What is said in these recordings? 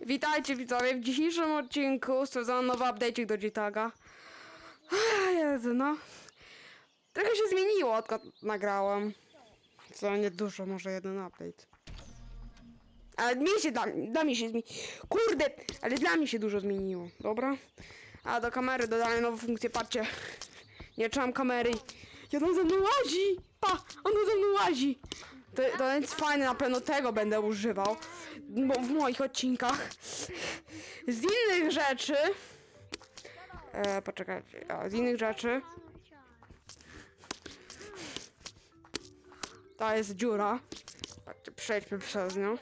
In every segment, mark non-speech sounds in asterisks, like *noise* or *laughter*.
Witajcie widzowie, w dzisiejszym odcinku sprawdzam nowy update'ik do G-Taga. Jezu, no. Trochę się zmieniło, odkąd nagrałem. Co nie dużo, może jeden update. Ale mi się, dla, dla mnie się zmieniło. Kurde, ale dla mnie się dużo zmieniło, dobra? A do kamery dodałem nową funkcję, patrzcie. Nie trzymam kamery. I on ze mną łazi! Pa, on ze mną łazi! To, to jest fajne, na pewno tego będę używał bo w moich odcinkach. Z innych rzeczy. E, poczekajcie, a, z innych rzeczy. To jest dziura. Patrzcie, Przejdźmy przez nią.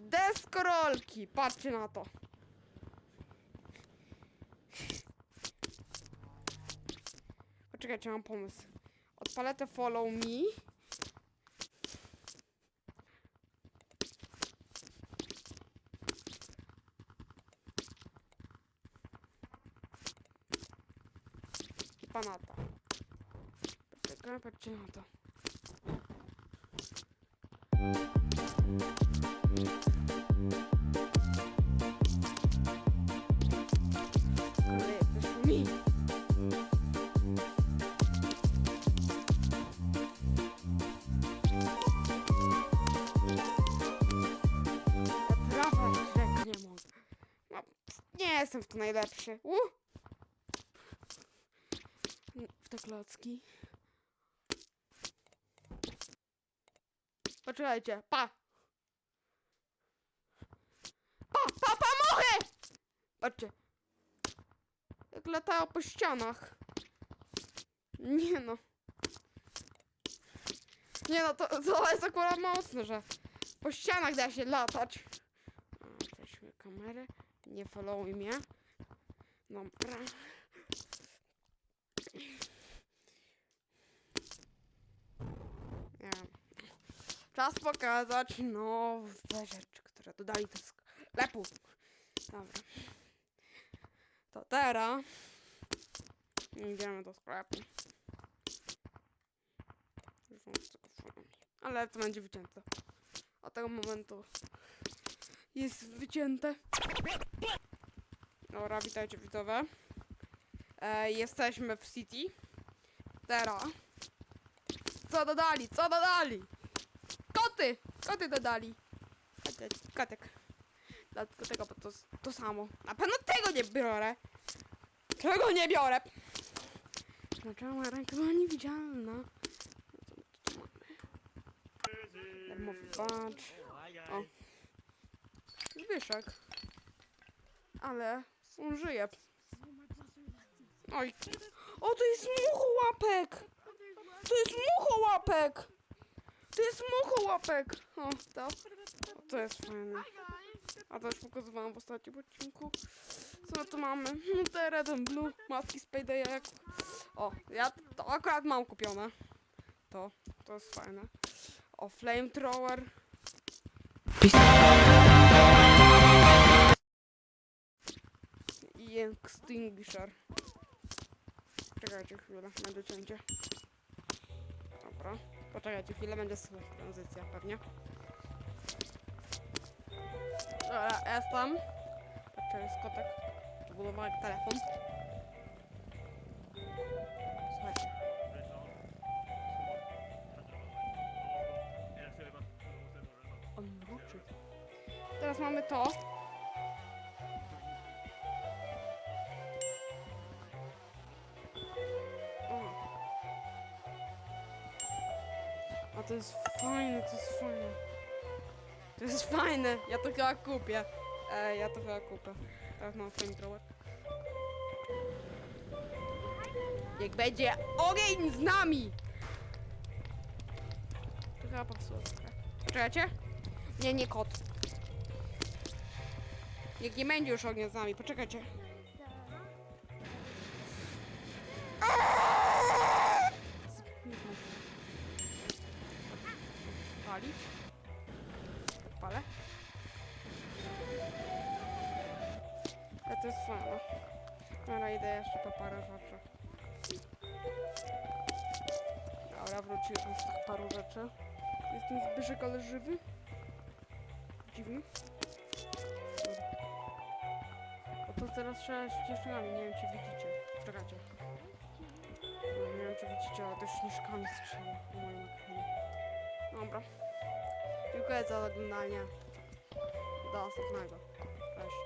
Deskorolki, patrzcie na to. Poczekajcie, mam pomysł. Odpalę te follow me. i panata. Poczekaj, patrzcie na to. Nie jestem w to najlepszy. Uh! w te klocki. Poczekajcie, pa! Pa, pa, pa, muchy! Patrzcie. Jak po ścianach. Nie no. Nie no, to, to jest akurat mocne, że po ścianach da się latać. Weźmy kamerę. Nie followuj mnie. Dobra. Nie wiem. Czas pokazać nowe rzeczy, które dodali do sklepu. Dobra. To teraz idziemy do sklepu. Ale to będzie wycięte. Od tego momentu jest wycięte. Dobra, witajcie widzowie. E, jesteśmy w City. Teraz. Co dodali? Co dodali? Koty! Koty dodali. Kotek. Kotek. Dlatego tego, bo to, to samo. Na pewno tego nie biorę. Tego nie biorę. Znaczała ręka była niewidzialna. Co my tu mamy? Darmowy badge. O. Zbyszek. Ale on żyje. Oj. O, to jest muchołapek! To jest muchołapek! To jest muchołapek! O, to. To jest fajne. A to już pokazywałam w ostatnim odcinku. Co tu mamy? No *laughs* te Red and Blue, maski z. O, ja to akurat mam kupione. To, to jest fajne. O, flamethrower. I extinguisher. Czekajcie chwilę, będzie cięcie. Dobra. Poczekajcie chwilę, będzie słuch tranzycja pewnie. Dobra, jestem. Patrzę, jest kotek. To był jak telefon. Teraz mamy to. To jest fajne, to jest fajne. To jest fajne, ja to chyba kupię. E, ja to chyba kupię. Teraz mam flamethrower. Jak będzie ogień z nami! To chyba popsuło trochę. Poczekajcie. Nie, nie kot. Jak nie będzie już ognia z nami, poczekajcie. Palić. Palę. Ale to jest fajne. Dobra, idę jeszcze po parę rzeczy. Dobra, wróciłem z tych paru rzeczy. Jest ten Zbyszek, ale żywy? Dziwny. Dobra. O to teraz trzeba dziewczynami, nie wiem czy widzicie. Czekajcie. Nie wiem czy widzicie, ale też śnieżkami strzela po moim ekranie. Dobra. Dziękuję za oglądanie. Do następnego. Cześć.